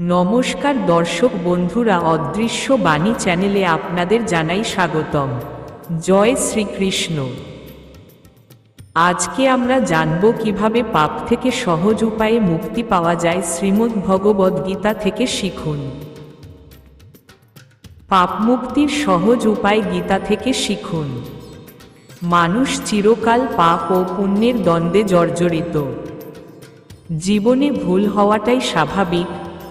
নমস্কার দর্শক বন্ধুরা, অদৃশ্য বাণী চ্যানেলে আপনাদের জানাই স্বাগতম। জয় শ্রীকৃষ্ণ। আজকে আমরা জানব কীভাবে পাপ থেকে সহজ উপায়ে মুক্তি পাওয়া যায় শ্রীমদ্ ভগবদ্গীতা থেকে শিখুন। পাপ মুক্তির সহজ উপায় গীতা থেকে শিখুন। মানুষ চিরকাল পাপ ও পুণ্যের দ্বন্দ্বে জর্জরিত। জীবনে ভুল হওয়াটাই স্বাভাবিক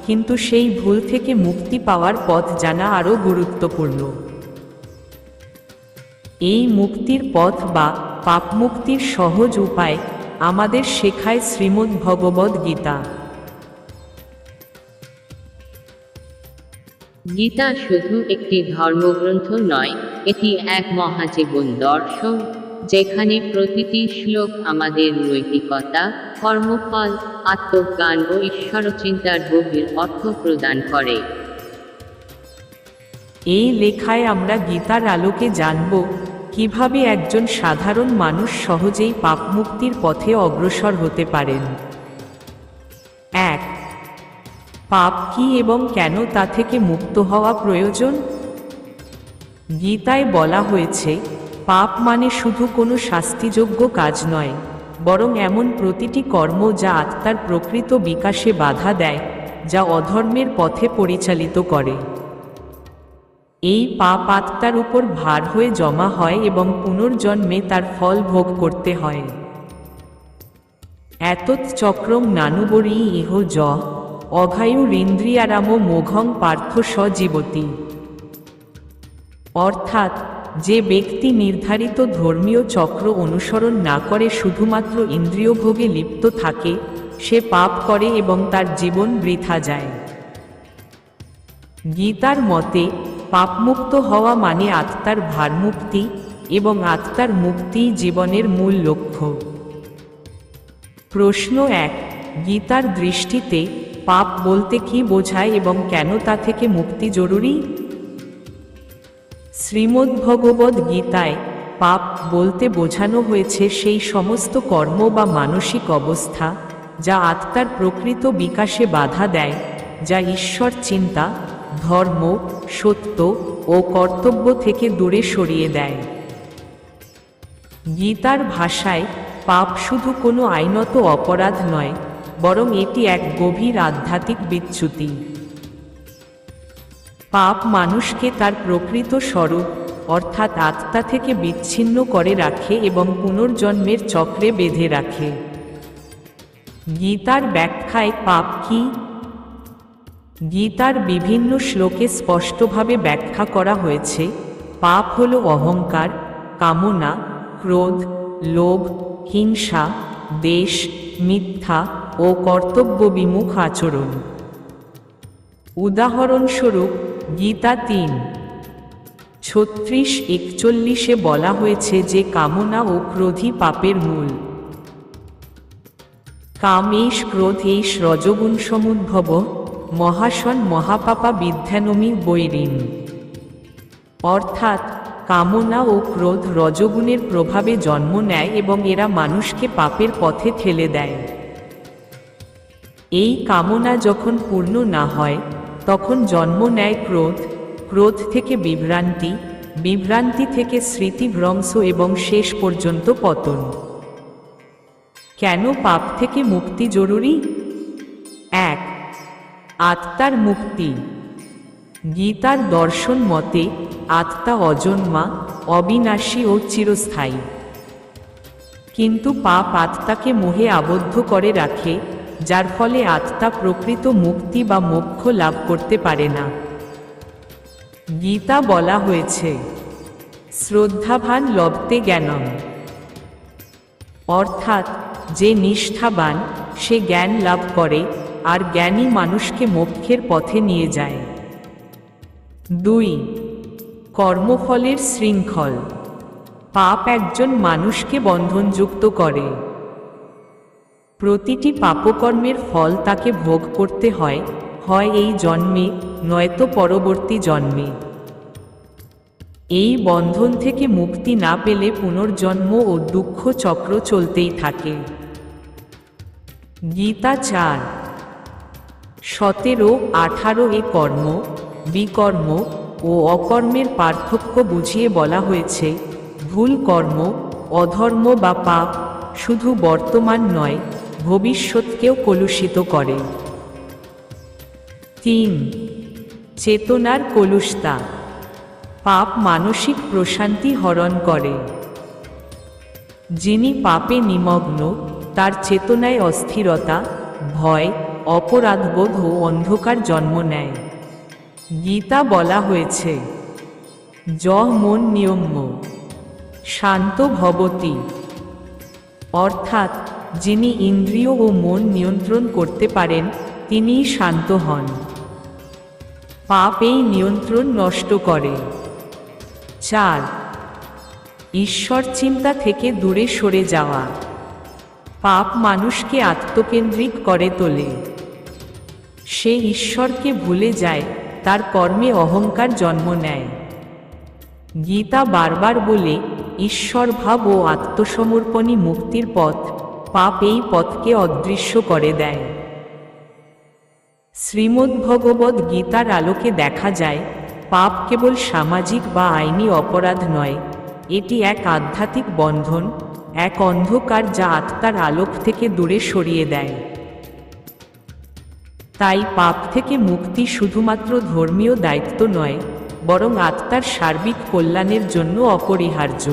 কিন্তু সেই ভুল থেকে মুক্তি পাওয়ার পথ জানা আরও গুরুত্বপূর্ণ। এই মুক্তির পথ বা পাপ মুক্তির সহজ উপায় আমাদের শেখায় শ্রীমদ্ ভগবদ গীতা। গীতা শুধু একটি ধর্মগ্রন্থ নয়, এটি এক মহাজীবন দর্শন। যেখানে প্রতিটি শ্লোক আমাদের নৈতিকতা, কর্মফল, আত্মজ্ঞান ও ঈশ্বরচিন্তার গভীর অর্থ প্রদান করে। এই লেখায় আমরা গীতার আলোকে জানব কীভাবে একজন সাধারণ মানুষ সহজেই পাপ মুক্তির পথে অগ্রসর হতে পারেন। এক, পাপ কি এবং কেন তা থেকে মুক্ত হওয়া প্রয়োজন? গীতায় বলা হয়েছে পাপ মানে শুধু কোনো শাস্তিযোগ্য কাজ নয়, বরং এমন প্রতিটি কর্ম যা আত্মার প্রকৃত বিকাশে বাধা দেয়, যা অধর্মের পথে পরিচালিত করে। এই পাপ আত্মার উপর ভার হয়ে জমা হয় এবং পুনর্জন্মে তার ফল ভোগ করতে হয়। এতৎ চক্রম নানুবরী ইহ জ অঘায়ুরিন্দ্রিয়ারাম মোঘং পার্থ সজীবতী অর্থাৎ যে ব্যক্তি নির্ধারিত ধর্মীয় চক্র অনুসরণ না করে শুধুমাত্র ইন্দ্রিয়ভোগে লিপ্ত থাকে, সে পাপ করে এবং তার জীবন বৃথা যায়। গীতার মতে, পাপমুক্ত হওয়া মানে আত্মার ভারমুক্তি এবং আত্মার মুক্তি জীবনের মূল লক্ষ্য। প্রশ্ন এক, গীতার দৃষ্টিতে পাপ বলতে কি বোঝায় এবং কেন তা থেকে মুক্তি জরুরি? শ্রীমদ্ভগবদ গীতায় পাপ বলতে বোঝানো হয়েছে সেই সমস্ত কর্ম বা মানসিক অবস্থা যা আত্মার প্রকৃত বিকাশে বাধা দেয়, যা ঈশ্বর চিন্তা, ধর্ম, সত্য ও কর্তব্য থেকে দূরে সরিয়ে দেয়। গীতার ভাষায় পাপ শুধু কোনো আইনত অপরাধ নয়, বরং এটি এক গভীর আধ্যাত্মিক বিচ্যুতি। পাপ মানুষকে তার প্রকৃত স্বরূপ, অর্থাৎ আত্মা থেকে বিচ্ছিন্ন করে রাখে এবং পুনর্জন্মের চক্রে বেঁধে রাখে। গীতার ব্যাখ্যায় পাপ কি? গীতার বিভিন্ন শ্লোকে স্পষ্টভাবে ব্যাখ্যা করা হয়েছে, পাপ হল অহংকার, কামনা, ক্রোধ, লোভ, হিংসা, দেশ, মিথ্যা ও কর্তব্য বিমুখ আচরণ। উদাহরণস্বরূপ গীতা তিন। ছত্রিশ একচল্লিশে বলা হয়েছে যে কামনা ও ক্রোধই পাপের মূল। কামেশ ক্রোধেশ রজগুণ সমুদ্ভব মহাসন মহাপাপা বিদ্যানমী বৈরিন অর্থাৎ, কামনা ও ক্রোধ রজগুণের প্রভাবে জন্ম নেয় এবং এরা মানুষকে পাপের পথে ঠেলে দেয়। এই কামনা যখন পূর্ণ না হয় তখন জন্ম নেয় ক্রোধ ক্রোধ থেকে বিভ্রান্তি বিভ্রান্তি থেকে স্মৃতিভ্রংশ এবং শেষ পর্যন্ত পতন। কেন পাপ থেকে মুক্তি জরুরি? এক, আত্মার মুক্তি। গীতার দর্শন মতে, আত্মা অজন্মা, অবিনাশী ও চিরস্থায়ী। কিন্তু পাপ আত্মাকে মোহে আবদ্ধ করে রাখে যার ফলে আত্মা প্রকৃত মুক্তি বা মোক্ষ লাভ করতে পারে না। গীতা বলা হয়েছে শ্রদ্ধাভান লব্ধে জ্ঞানম। অর্থাৎ যে নিষ্ঠাবান, সে জ্ঞান লাভ করে আর জ্ঞানী মানুষকে মোক্ষের পথে নিয়ে যায়। দুই, কর্মফলের শৃঙ্খল। পাপ একজন মানুষকে বন্ধনযুক্ত করে। প্রতিটি পাপকর্মের ফল তাকে ভোগ করতে হয় হয় এই জন্মে, নয়তো পরবর্তী জন্মে। এই বন্ধন থেকে মুক্তি না পেলে পুনর্জন্ম ও দুঃখ চক্র চলতেই থাকে। গীতা চার। সতেরো, আঠারো এ কর্ম, বিকর্ম ও অকর্মের পার্থক্য বুঝিয়ে বলা হয়েছে, ভুল কর্ম, অধর্ম বা পাপ শুধু বর্তমান নয় ভবিষ্যৎকেও কলুষিত করে। তিন, চেতনার কলুষতা। পাপ মানসিক প্রশান্তি হরণ করে। যিনি পাপে নিমগ্ন, তার চেতনায় অস্থিরতা, ভয়, অপরাধবোধ ও অন্ধকার জন্ম নেয়। গীতা বলা হয়েছে য মন নিয়ম্য, শান্ত ভবতী। অর্থাৎ যিনি ইন্দ্রিয় ও মন নিয়ন্ত্রণ করতে পারেন, তিনিই শান্ত হন। পাপ এই নিয়ন্ত্রণ নষ্ট করে। চার, ঈশ্বর চিন্তা থেকে দূরে সরে যাওয়া। পাপ মানুষকে আত্মকেন্দ্রিক করে তোলে। সে ঈশ্বরকে ভুলে যায়, তার কর্মে অহংকার জন্ম নেয়। গীতা বারবার বলে, ঈশ্বর ভাব ও আত্মসমর্পণই মুক্তির পথ। পাপ এই পথকে অদৃশ্য করে দেয়। শ্রীমদ্ভগবদ গীতার আলোকে দেখা যায়, পাপ কেবল সামাজিক বা আইনি অপরাধ নয়, এটি এক আধ্যাত্মিক বন্ধন, এক অন্ধকার যা আত্মার আলোক থেকে দূরে সরিয়ে দেয়। তাই পাপ থেকে মুক্তি শুধুমাত্র ধর্মীয় দায়িত্ব নয়, বরং আত্মার সার্বিক কল্যাণের জন্য অপরিহার্য।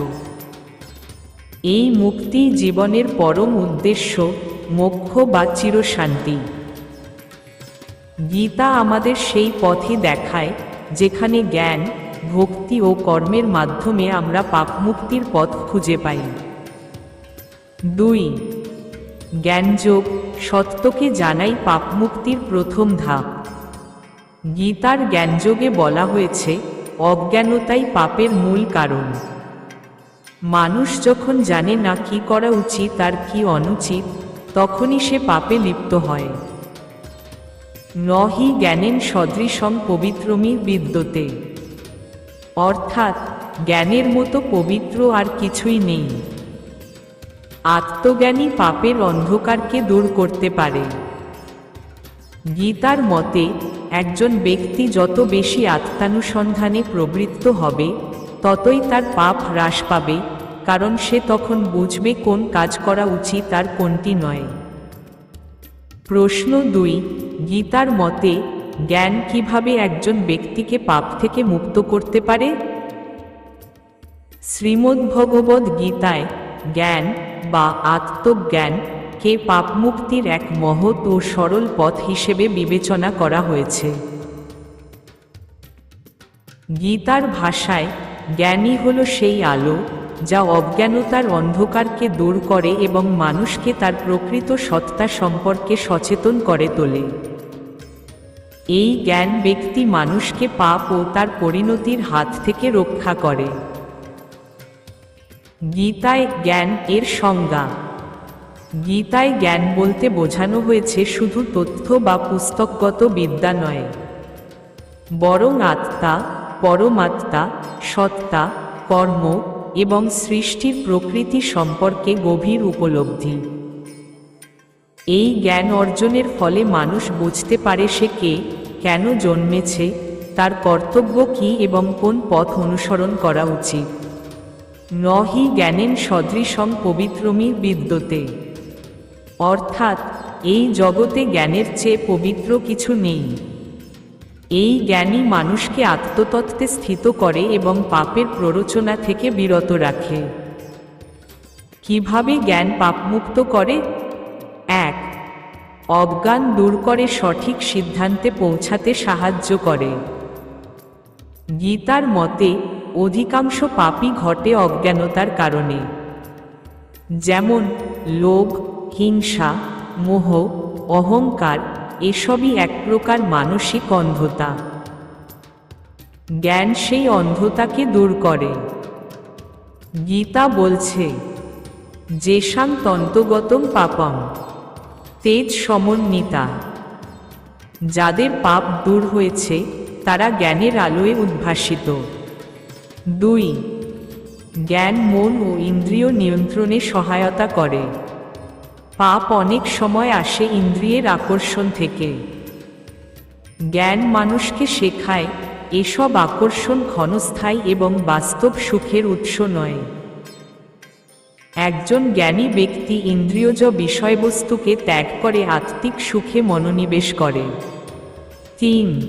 এই মুক্তি জীবনের পরম উদ্দেশ্য, মোক্ষ বা চিরশান্তি। গীতা আমাদের সেই পথে দেখায়, যেখানে জ্ঞান, ভক্তি ও কর্মের মাধ্যমে আমরা পাপমুক্তির পথ খুঁজে পাই। দুই, জ্ঞানযোগ, সত্যকে জানাই পাপমুক্তির প্রথম ধাপ। গীতার জ্ঞানযোগে বলা হয়েছে, অজ্ঞানতাই পাপের মূল কারণ। মানুষ যখন জানে না কি করা উচিত আর কি অনুচিত, তখনই সে পাপে লিপ্ত হয়। নহি জ্ঞানেন সদৃশম পবিত্রমী বিদ্যতে। অর্থাৎ জ্ঞানের মতো পবিত্র আর কিছুই নেই। আত্মজ্ঞানী পাপের অন্ধকারকে দূর করতে পারে। গীতার মতে একজন ব্যক্তি যত বেশি আত্মানুসন্ধানে প্রবৃত্ত হবে ততই তার পাপ হ্রাস পাবে, কারণ সে তখন বুঝবে কোন কাজ করা উচিত আর কোনটি নয়। প্রশ্ন দুই, গীতার মতে জ্ঞান কীভাবে একজন ব্যক্তিকে পাপ থেকে মুক্ত করতে পারে? শ্রীমদ্ভগবদ গীতায় জ্ঞান বা আত্মজ্ঞান কে পাপমুক্তির এক মহৎ ও সরল পথ হিসেবে বিবেচনা করা হয়েছে। গীতার ভাষায় জ্ঞানই হল সেই আলো, যা অজ্ঞানতার অন্ধকারকে দূর করে এবং মানুষকে তার প্রকৃত সত্তা সম্পর্কে সচেতন করে তোলে। এই জ্ঞান ব্যক্তি মানুষকে পাপ ও তার পরিণতির হাত থেকে রক্ষা করে। গীতায় জ্ঞান এর সংজ্ঞা। গীতায় জ্ঞান বলতে বোঝানো হয়েছে শুধু তথ্য বা পুস্তকগত বিদ্যা নয়, বরং আত্মা পরমাত্মা, সত্তা, কর্ম এবং সৃষ্টির প্রকৃতি সম্পর্কে গভীর উপলব্ধি। এই জ্ঞান অর্জনের ফলে মানুষ বুঝতে পারে সে কে, কেন জন্মেছে, তার কর্তব্য কি এবং কোন পথ অনুসরণ করা উচিত। নহি জ্ঞানেন সদৃশং পবিত্রমী বিদ্যতে। অর্থাৎ, এই জগতে জ্ঞানের চেয়ে পবিত্র কিছু নেই। এই জ্ঞানই মানুষকে আত্মতত্ত্বে স্থিত করে এবং পাপের প্ররোচনা থেকে বিরত রাখে। কীভাবে জ্ঞান পাপমুক্ত করে? এক, অজ্ঞান দূর করে সঠিক সিদ্ধান্তে পৌঁছাতে সাহায্য করে। গীতার মতে, অধিকাংশ পাপই ঘটে অজ্ঞানতার কারণে। যেমন, লোভ, হিংসা, মোহ, অহংকার এসবই এক প্রকার মানসিক অন্ধতা। জ্ঞান সেই অন্ধতাকে দূর করে। গীতা বলছে, যেসাং তন্তগতম পাপম, তেজ সমন্বিতা। যাদের পাপ দূর হয়েছে, তারা জ্ঞানের আলোয় উদ্ভাসিত। দুই, জ্ঞান মন ও ইন্দ্রিয় নিয়ন্ত্রণে সহায়তা করে। পাপ অনেক সময় আসে ইন্দ্রিয়ের আকর্ষণ থেকে। জ্ঞান মানুষকে শেখায়, এসব আকর্ষণ ক্ষণস্থায়ী এবং বাস্তব সুখের উৎস নয়। একজন জ্ঞানী ব্যক্তি ইন্দ্রিয়জ বিষয়বস্তুকে ত্যাগ করে আত্মিক সুখে মনোনিবেশ করে। তিন,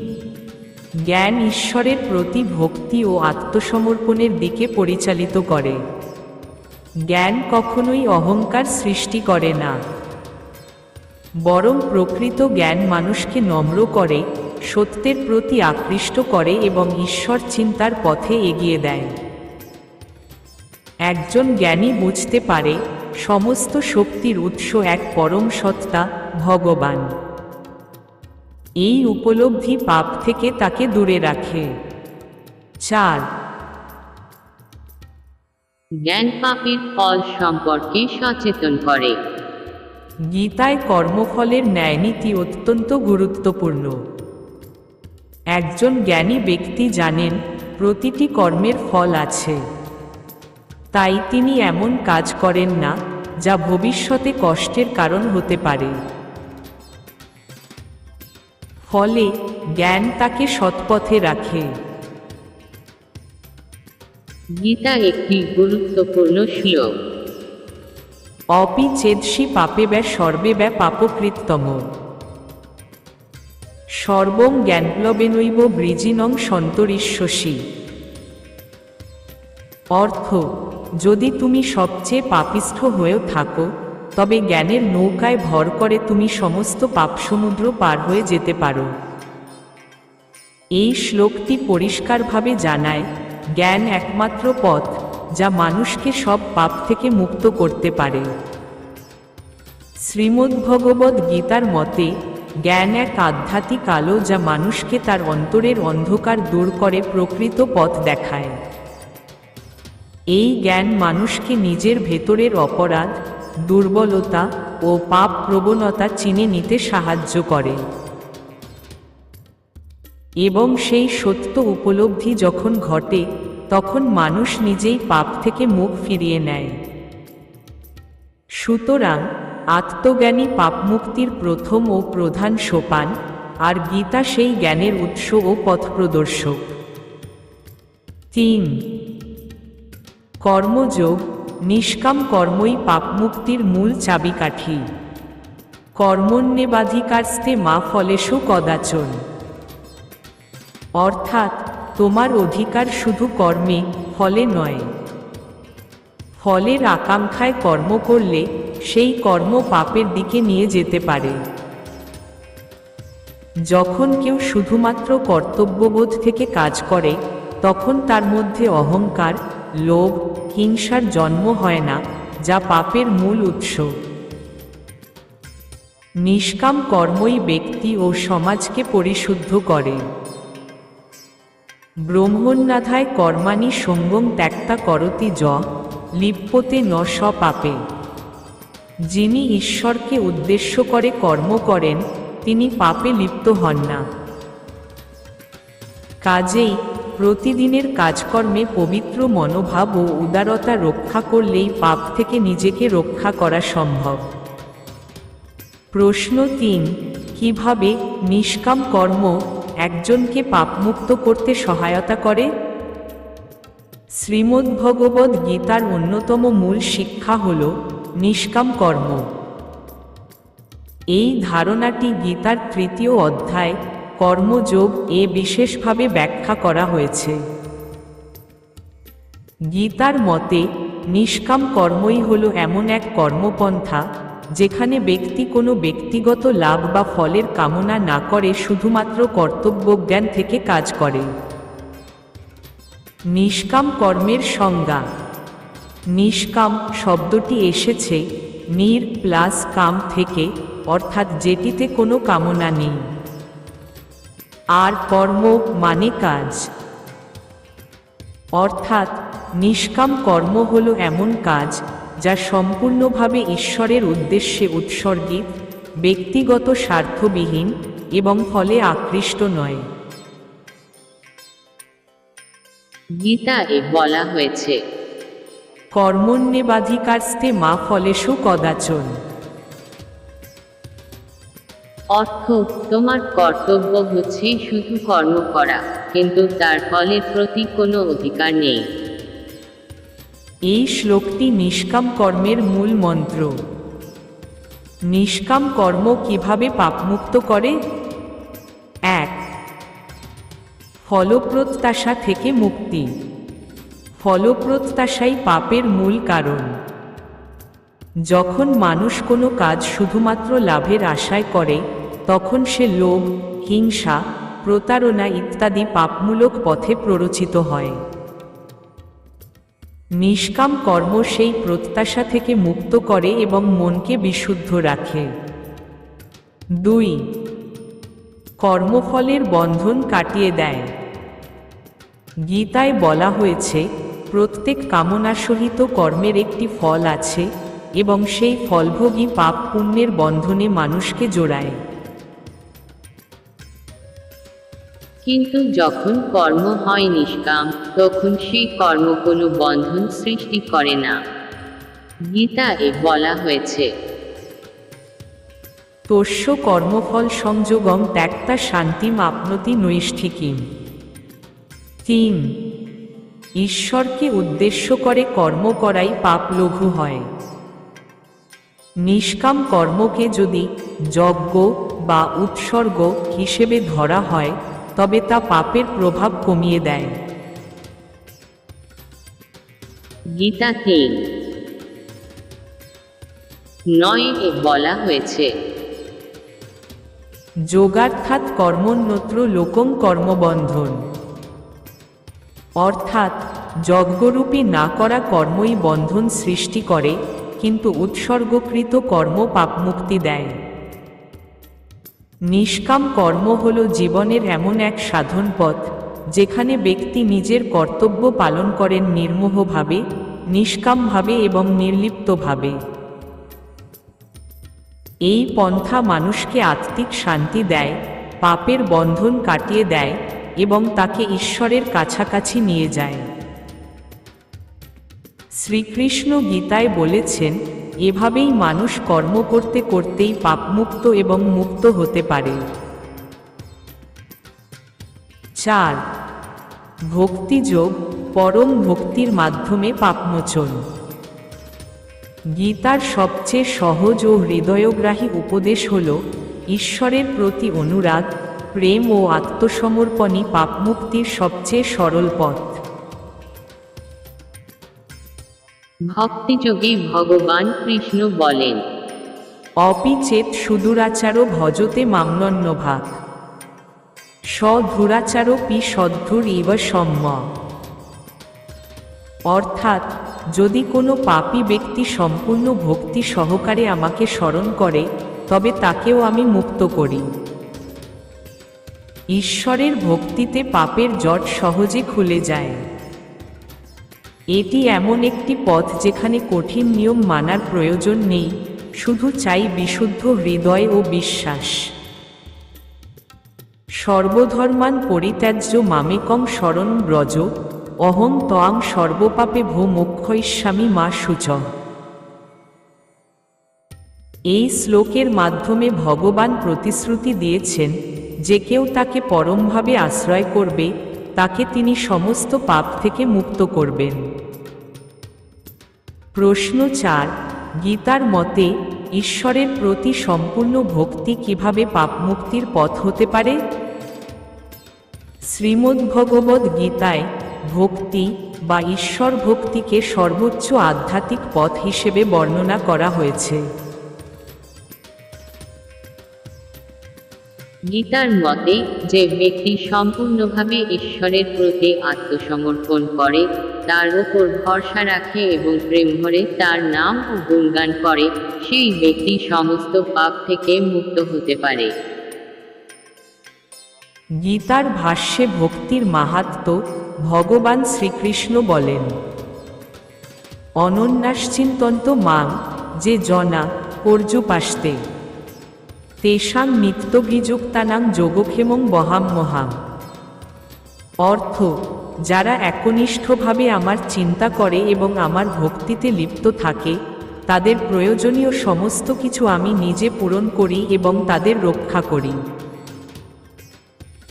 জ্ঞান ঈশ্বরের প্রতি ভক্তি ও আত্মসমর্পণের দিকে পরিচালিত করে। জ্ঞান কখনোই অহংকার সৃষ্টি করে না। বরং প্রকৃত জ্ঞান মানুষকে নম্র করে, সত্যের প্রতি আকৃষ্ট করে এবং ঈশ্বর চিন্তার পথে এগিয়ে দেয়। একজন জ্ঞানী বুঝতে পারে, সমস্ত শক্তির উৎস এক পরম সত্তা, ভগবান। এই উপলব্ধি পাপ থেকে তাকে দূরে রাখে। চার জ্ঞান পাপের ফল সম্পর্কে সচেতন করে। গীতায় কর্মফলের ন্যায়নীতি অত্যন্ত গুরুত্বপূর্ণ। একজন জ্ঞানী ব্যক্তি জানেন প্রতিটি কর্মের ফল আছে। তাই তিনি এমন কাজ করেন না যা ভবিষ্যতে কষ্টের কারণ হতে পারে। ফলে জ্ঞান তাকে সৎপথে রাখে। গীতা একটি গুরুত্বপূর্ণ শ্লোক। অপি চেদসি পাপে ব্যয় সর্বে ব্যয় পাপকৃততম। সর্বং জ্ঞানপ্লবেনৈব বৃজিনং সন্তরিষ্যসী। অর্থ, যদি তুমি সবচেয়ে পাপিষ্ঠ হয়েও থাকো, তবে জ্ঞানের নৌকায় ভর করে তুমি সমস্ত পাপ সমুদ্র পার হয়ে যেতে পারো। এই শ্লোকটি পরিষ্কারভাবে জানায় জ্ঞান একমাত্র পথ, যা মানুষকে সব পাপ থেকে মুক্ত করতে পারে। শ্রীমদ্ভগবদ গীতার মতে, জ্ঞান এক আধ্যাত্মিক আলো যা মানুষকে তার অন্তরের অন্ধকার দূর করে প্রকৃত পথ দেখায়। এই জ্ঞান মানুষকে নিজের ভেতরের অপরাধ, দুর্বলতা ও পাপ প্রবণতা চিনে নিতে সাহায্য করে। এবং সেই সত্য উপলব্ধি যখন ঘটে, তখন মানুষ নিজেই পাপ থেকে মুখ ফিরিয়ে নেয়। সুতরাং, আত্মজ্ঞানী পাপমুক্তির প্রথম ও প্রধান সোপান, আর গীতা সেই জ্ঞানের উৎস ও পথপ্রদর্শক তিন। কর্মযোগ, নিষ্কাম কর্মই পাপমুক্তির মূল চাবিকাঠি। কর্মণ্যেবাধিকারস্তে মা ফলেশু কদাচন। অর্থাৎ তোমার অধিকার শুধু কর্মে ফলে নয়। ফলের আকাঙ্ক্ষায় কর্ম করলে সেই কর্ম পাপের দিকে নিয়ে যেতে পারে। যখন কেউ শুধুমাত্র কর্তব্যবোধ থেকে কাজ করে, তখন তার মধ্যে অহংকার, লোভ, হিংসার জন্ম হয় না, যা পাপের মূল উৎস। নিষ্কাম কর্মই ব্যক্তি ও সমাজকে পরিশুদ্ধ করে। ব্রহ্মণ্যাধায় কর্মাণি সঙ্গম ত্যাক্তা করতি য লিপ্যতে ন স পাপে। যিনি ঈশ্বরকে উদ্দেশ্য করে কর্ম করেন, তিনি পাপে লিপ্ত হন না কাজেই প্রতিদিনের কাজকর্মে পবিত্র মনোভাব ও উদারতা রক্ষা করলেই পাপ থেকে নিজেকে রক্ষা করা সম্ভব। প্রশ্ন তিন, কীভাবে নিষ্কাম কর্ম একজনকে পাপমুক্ত করতে সহায়তা করে? শ্রীমদ্ শ্রীমদ্ভগবদ গীতার অন্যতম মূল শিক্ষা হল নিষ্কাম কর্ম। এই ধারণাটি গীতার তৃতীয় অধ্যায়, কর্মযোগ, এ বিশেষভাবে ব্যাখ্যা করা হয়েছে। গীতার মতে, নিষ্কাম কর্মই হল এমন এক কর্মপন্থা যেখানে ব্যক্তি কোনো ব্যক্তিগত লাভ বা ফলের কামনা না করে শুধুমাত্র কর্তব্যজ্ঞান থেকে কাজ করে। নিষ্কাম কর্মের সংজ্ঞা। নিষ্কাম শব্দটি এসেছে নির প্লাস কাম থেকে, অর্থাৎ যেটিতে কোনো কামনা নেই। আর কর্ম মানে কাজ। অর্থাৎ নিষ্কাম কর্ম হল এমন কাজ যা সম্পূর্ণভাবে ঈশ্বরের উদ্দেশ্যে উৎসর্গিত ব্যক্তিগত স্বার্থবিহীন এবং ফলে আকৃষ্ট নয়। গীতা এ বলা হয়েছে কর্মণ্যেবাধিকারস্তে মা ফলেশু কদাচন। অর্থ তোমার কর্তব্য হচ্ছে শুধু কর্ম করা কিন্তু তার ফলের প্রতি কোনো অধিকার নেই। এই শ্লোকটি নিষ্কাম কর্মের মূল মন্ত্র। নিষ্কাম কর্ম কীভাবে পাপমুক্ত করে? এক, ফলপ্রত্যাশা থেকে মুক্তি। ফলপ্রত্যাশাই পাপের মূল কারণ। যখন মানুষ কোনো কাজ শুধুমাত্র লাভের আশায় করে, তখন সে লোভ, হিংসা, প্রতারণা ইত্যাদি পাপমূলক পথে প্ররোচিত হয়। নিষ্কাম কর্ম সেই প্রত্যাশা থেকে মুক্ত করে এবং মনকে বিশুদ্ধ রাখে। দুই, কর্মফলের বন্ধন কাটিয়ে দেয়। গীতায় বলা হয়েছে, প্রত্যেক কামনাসহিত কর্মের একটি ফল আছে এবং সেই ফলভোগী পাপ পুণ্যের বন্ধনে মানুষকে জোড়ায়। কিন্তু যখন কর্ম হয় নিষ্কাম, তখন সেই কর্ম কোনো বন্ধন সৃষ্টি করে না। গীতা এ বলা হয়েছে তস্য কর্মফল সংযোগম ত্যাক্তা শান্তিম আপনতি নৈষ্ঠিকিম। তিন ঈশ্বরকে উদ্দেশ্য করে কর্ম করাই পাপ লঘু হয়? নিষ্কাম কর্মকে যদি যজ্ঞ বা উৎসর্গ হিসেবে ধরা হয় তবে তা পাপের প্রভাব কমিয়ে দেয়। গীতা তিন নয় এ বলা হয়েছে। যোগার্থাৎ কর্মণ্যত্র লোকং কর্মবন্ধন। অর্থাৎ যজ্ঞরূপী না করা কর্মই বন্ধন সৃষ্টি করে কিন্তু উৎসর্গকৃত কর্ম পাপমুক্তি দেয়। নিষ্কাম কর্ম হল জীবনের এমন এক সাধন পথ, যেখানে ব্যক্তি নিজের কর্তব্য পালন করেন নির্মোহভাবে, নিষ্কামভাবে এবং নির্লিপ্তভাবে। এই পন্থা মানুষকে আত্মিক শান্তি দেয়, পাপের বন্ধন কাটিয়ে দেয় এবং তাকে ঈশ্বরের কাছাকাছি নিয়ে যায়। শ্রীকৃষ্ণ গীতায় বলেছেন এভাবেই মানুষ কর্ম করতে করতেই পাপমুক্ত এবং মুক্ত হতে পারে। চার ভক্তিযোগ পরম ভক্তির মাধ্যমে পাপমোচন। গীতার সবচেয়ে সহজ ও হৃদয়গ্রাহী উপদেশ হল, ঈশ্বরের প্রতি অনুরাগ, প্রেম ও আত্মসমর্পণই পাপমুক্তির সবচেয়ে সরল পথ। ভক্তিযোগে ভগবান কৃষ্ণ বলেন, অপিচেত সুদূরাচার ভজতে মামনন্য ভাগ সধুরাচার পি সদ্ধুর ইব সম্ম। অর্থাৎ, যদি কোনো পাপী ব্যক্তি সম্পূর্ণ ভক্তি সহকারে আমাকে স্মরণ করে, তবে তাকেও আমি মুক্ত করি। ঈশ্বরের ভক্তিতে পাপের জট সহজে খুলে যায়। এটি এমন একটি পথ যেখানে কঠিন নিয়ম মানার প্রয়োজন নেই, শুধু চাই বিশুদ্ধ হৃদয় ও বিশ্বাস। সর্বধর্মান পরিত্যাজ্য মামেকং শরণ ব্রজ, অহং তং সর্বপাপে ভো মোক্ষয়িষ্যামি মা সূচ। এই শ্লোকের মাধ্যমে ভগবান প্রতিশ্রুতি দিয়েছেন যে কেউ তাকে পরমভাবে আশ্রয় করবে তাকে তিনি সমস্ত পাপ থেকে মুক্ত করবেন। প্রশ্ন চার, গীতার মতে ঈশ্বরের প্রতি সম্পূর্ণ ভক্তি কীভাবে পাপমুক্তির পথ হতে পারে? শ্রীমদ্ভগবদ্ গীতায় ভক্তি বা ঈশ্বর ভক্তিকে সর্বোচ্চ আধ্যাত্মিক পথ হিসেবে বর্ণনা করা হয়েছে। গীতার মতে, যে ব্যক্তি সম্পূর্ণভাবে ঈশ্বরের প্রতি আত্মসমর্পণ করে, তার উপর ভরসা রাখে এবং প্রেম ভরে তার নাম ও গুণগান করে, সেই ব্যক্তি সমস্ত পাপ থেকে মুক্ত হতে পারে। গীতার ভাষ্যে ভক্তির মাহাত্ম ভগবান শ্রীকৃষ্ণ বলেন, অনন্যাশ্চিন্তন্ত মাং যে জনা পর্যুপাস্তে। তেষাং নিত্যবিযুক্তানাং যোগক্ষেমং বহাম মহাম। অর্থ, যারা একনিষ্ঠভাবে আমার চিন্তা করে এবং আমার ভক্তিতে লিপ্ত থাকে, তাদের প্রয়োজনীয় সমস্ত কিছু আমি নিজে পূরণ করি এবং তাদের রক্ষা করি।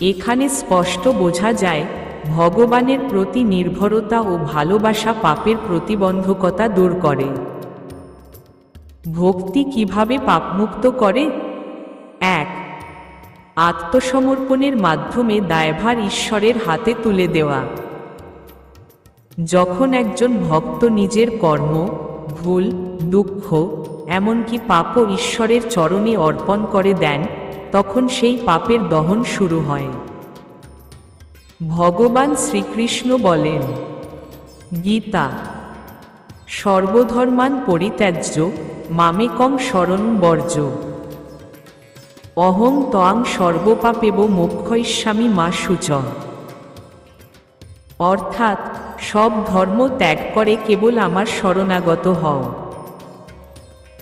এখানে স্পষ্ট বোঝা যায়, ভগবানের প্রতি নির্ভরতা ও ভালোবাসা পাপের প্রতিবন্ধকতা দূর করে। ভক্তি কীভাবে পাপমুক্ত করে? এক। আত্মসমর্পণের মাধ্যমে দায়ভার ঈশ্বরের হাতে তুলে দেওয়া। যখন একজন ভক্ত নিজের কর্ম, ভুল, দুঃখ, এমনকি পাপও ঈশ্বরের চরণে অর্পণ করে দেন, তখন সেই পাপের দহন শুরু হয়। ভগবান শ্রীকৃষ্ণ বলেন, গীতা, সর্বধর্মান পরিত্যাজ্য মামেকং শরণ বর্জ্য। অহং ত্বাং সর্বপাপেব মোক্ষয়িষ্যামি মা সূচ। অর্থাৎ সব ধর্ম ত্যাগ করে কেবল আমার শরণাগত হও।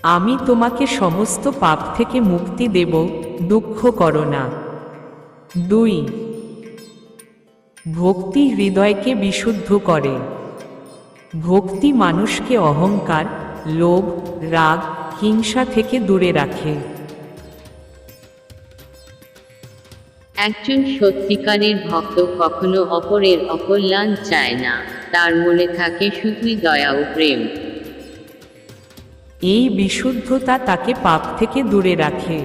আমি তোমাকে সমস্ত পাপ থেকে মুক্তি দেব, দুঃখ করো না। দুই, ভক্তি হৃদয়কে বিশুদ্ধ করে। ভক্তি মানুষকে অহংকার, লোভ, রাগ, হিংসা থেকে দূরে রাখে। একজন সত্যিকারের ভক্ত কখনো অপরের অকল্যাণ চায় না। তার মনে থাকে শুধুই দয়া ও প্রেম। এই বিশুদ্ধতা তাকে পাপ থেকে দূরে রাখে।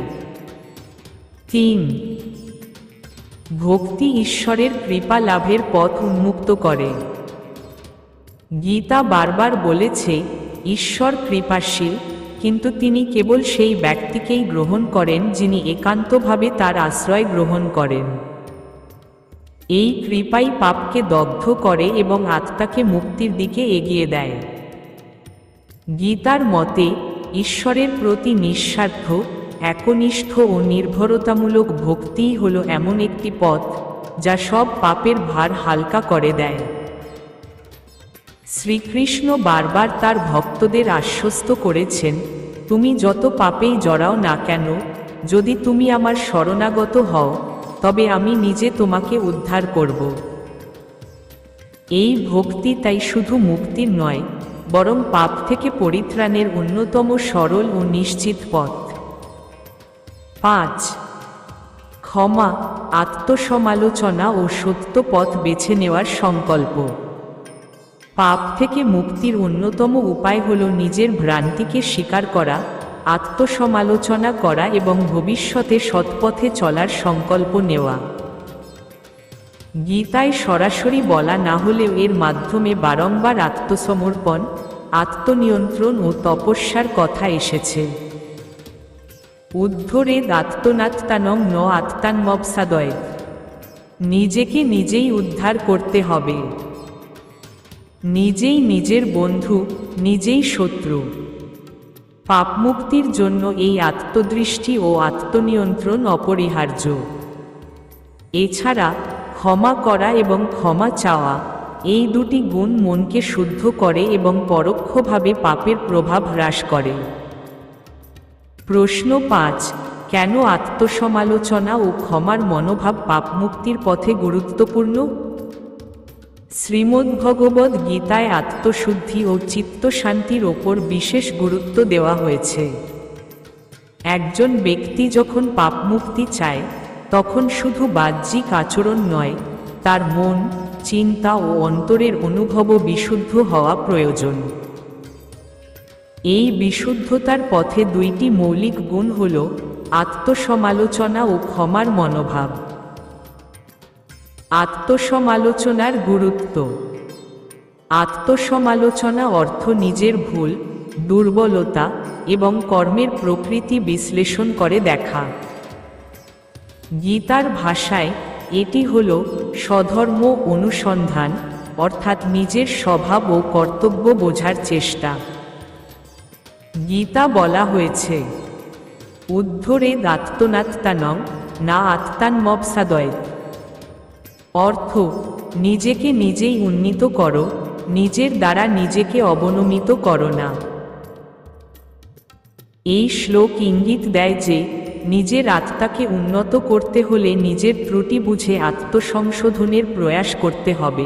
তিন, ভক্তি ঈশ্বরের কৃপা লাভের পথ উন্মুক্ত করে। গীতা বারবার বলেছে, ঈশ্বর কৃপাশীল কিন্তু তিনি কেবল সেই ব্যক্তিকেই গ্রহণ করেন যিনি একান্তভাবে তার আশ্রয় গ্রহণ করেন। এই কৃপাই পাপকে দগ্ধ করে এবং আত্মাকে মুক্তির দিকে এগিয়ে দেয়। গীতার মতে, ঈশ্বরের প্রতি নিঃস্বার্থ, একনিষ্ঠ ও নির্ভরতামূলক ভক্তিই হল এমন একটি পথ যা সব পাপের ভার হালকা করে দেয়। শ্রীকৃষ্ণ বারবার তার ভক্তদের আশ্বস্ত করেছেন তুমি যত পাপেই জড়াও না কেন, যদি তুমি আমার শরণাগত হও, তবে আমি নিজে তোমাকে উদ্ধার করব। এই ভক্তি তাই শুধু মুক্তির নয়, বরং পাপ থেকে পরিত্রাণের অন্যতম সরল ও নিশ্চিত পথ। পাঁচ, ক্ষমা, আত্মসমালোচনা ও সত্য পথ বেছে নেওয়ার সংকল্প। পাপ থেকে মুক্তির অন্যতম উপায় হল নিজের ভ্রান্তিকে স্বীকার করা, আত্মসমালোচনা করা এবং ভবিষ্যতে সৎপথে চলার সংকল্প নেওয়া। গীতায় সরাসরি বলা না হলেও এর মাধ্যমে বারংবার আত্মসমর্পণ, আত্মনিয়ন্ত্রণ ও তপস্যার কথা এসেছে। উদ্ধরেদ আত্মনাত্মানং ন আত্মান্মবসাদয় নিজেকে নিজেই উদ্ধার করতে হবে। নিজেই নিজের বন্ধু, নিজেই শত্রু। পাপমুক্তির জন্য এই আত্মদৃষ্টি ও আত্মনিয়ন্ত্রণ অপরিহার্য। এছাড়া ক্ষমা করা এবং ক্ষমা চাওয়া, এই দুটি গুণ মনকে শুদ্ধ করে এবং পরোক্ষভাবে পাপের প্রভাব হ্রাস করে। প্রশ্ন পাঁচ, কেন আত্মসমালোচনা ও ক্ষমার মনোভাব পাপমুক্তির পথে গুরুত্বপূর্ণ? শ্রীমদ্ভগবদ্ গীতায় আত্মশুদ্ধি ও চিত্তশান্তির ওপর বিশেষ গুরুত্ব দেওয়া হয়েছে। একজন ব্যক্তি যখন পাপমুক্তি চায়, তখন শুধু বাহ্যিক আচরণ নয়, তার মন, চিন্তা ও অন্তরের অনুভবও বিশুদ্ধ হওয়া প্রয়োজন। এই বিশুদ্ধতার পথে দুইটি মৌলিক গুণ হল আত্মসমালোচনা ও ক্ষমার মনোভাব। আত্মসমালোচনার গুরুত্ব। আত্মসমালোচনা অর্থ নিজের ভুল, দুর্বলতা এবং কর্মের প্রকৃতি বিশ্লেষণ করে দেখা। গীতার ভাষায় এটি হল স্বধর্ম অনুসন্ধান, অর্থাৎ নিজের স্বভাব ও কর্তব্য বোঝার চেষ্টা। গীতা বলা হয়েছে, উদ্ধরে দাত্তনাত্তানং না আত্মান্মবসাদয় অর্থ, নিজেকে নিজেই উন্নীত করো, নিজের দ্বারা নিজেকে অবনমিত করো না। এই শ্লোক ইঙ্গিত দেয় যে, নিজের আত্মাকে উন্নত করতে হলে নিজের ত্রুটি বুঝে আত্মসংশোধনের প্রয়াস করতে হবে।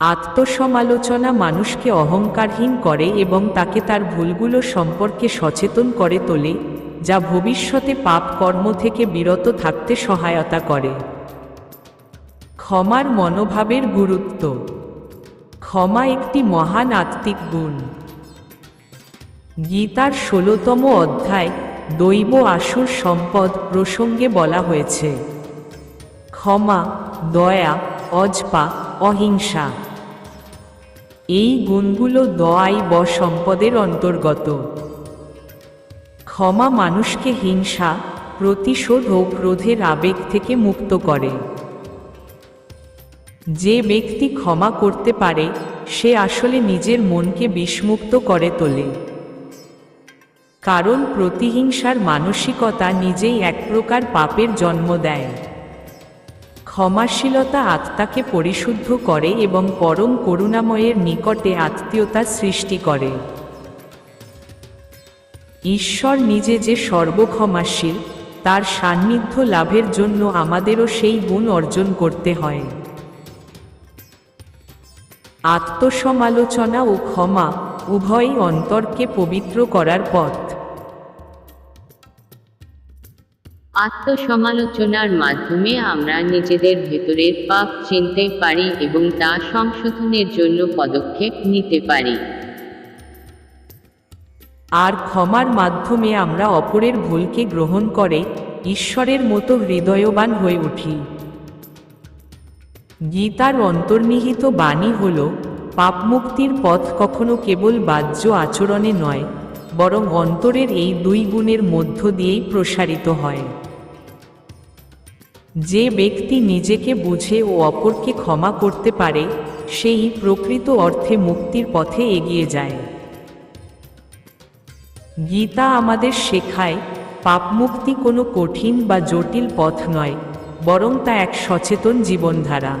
আত্মসমালোচনা মানুষকে অহংকারহীন করে এবং তাকে তার ভুলগুলো সম্পর্কে সচেতন করে তোলে, যা ভবিষ্যতে পাপ কর্ম থেকে বিরত থাকতে সহায়তা করে। ক্ষমার মনোভাবের গুরুত্ব। ক্ষমা একটি মহান আত্মিক গুণ। গীতার ষোলতম অধ্যায় দৈব আসুর সম্পদ প্রসঙ্গে বলা হয়েছে, ক্ষমা, দয়া, অজপা, অহিংসা। এই গুণগুলো দয়াই ব সম্পদের অন্তর্গত। ক্ষমা মানুষকে হিংসা, প্রতিশোধ ও ক্রোধের আবেগ থেকে মুক্ত করে। যে ব্যক্তি ক্ষমা করতে পারে, সে আসলে নিজের মনকে বিষমুক্ত করে তোলে। কারণ প্রতিহিংসার মানসিকতা নিজেই এক প্রকার পাপের জন্ম দেয়। ক্ষমাশীলতা আত্মাকে পরিশুদ্ধ করে এবং পরম করুণাময়ের নিকটে আত্মীয়তা সৃষ্টি করে। ঈশ্বর নিজে যে সর্বক্ষমাশীল, তার সান্নিধ্য লাভের জন্য আমাদেরও সেই গুণ অর্জন করতে হয়। আত্মসমালোচনা ও ক্ষমা উভয়ই অন্তরকে পবিত্র করার পথ। আত্মসমালোচনার মাধ্যমে আমরা নিজেদের ভেতরের পাপ চিনতে পারি এবং তা সংশোধনের জন্য পদক্ষেপ নিতে পারি। আর ক্ষমার মাধ্যমে আমরা অপরের ভুলকে গ্রহণ করে ঈশ্বরের মতো হৃদয়বান হয়ে উঠি। গীতার অন্তর্নিহিত বাণী হল, পাপমুক্তির পথ কখনো কেবল বাহ্য আচরণে নয়, বরং অন্তরের এই দুই গুণের মধ্য দিয়েই প্রসারিত হয়। যে ব্যক্তি নিজেকে বুঝে ও অপরকে ক্ষমা করতে পারে, সেই প্রকৃত অর্থে মুক্তির পথে এগিয়ে যায়। গীতা আমাদের শেখায়, পাপমুক্তি কোনো কঠিন বা জটিল পথ নয় বরং তা এক সচেতন জীবনধারা।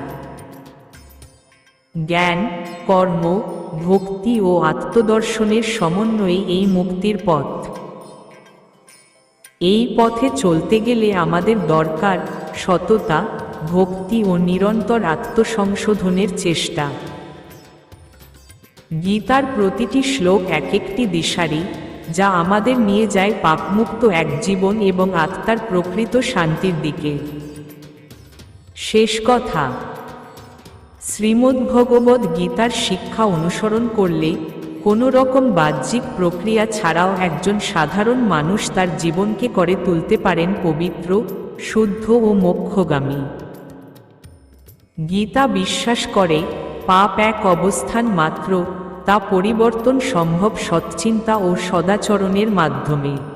জ্ঞান, কর্ম, ভক্তি ও আত্মদর্শনের সমন্বয়ে এই মুক্তির পথ। এই পথে চলতে গেলে আমাদের দরকার সততা, ভক্তি ও নিরন্তর আত্মসংশোধনের চেষ্টা। গীতার প্রতিটি শ্লোক এক একটি দিশারি, যা আমাদের নিয়ে যায় পাপমুক্ত এক জীবন এবং আত্মার প্রকৃত শান্তির দিকে। শেষ কথা। শ্রীমদ্ভগবদ গীতার শিক্ষা অনুসরণ করলে কোনো রকম বাহ্যিক প্রক্রিয়া ছাড়াও একজন সাধারণ মানুষ তার জীবনকে করে তুলতে পারেন পবিত্র, শুদ্ধ ও মোক্ষগামী। গীতা বিশ্বাস করে, পাপ এক অবস্থান মাত্র, তা পরিবর্তন সম্ভব সচ্চিন্তা ও সদাচরণের মাধ্যমে।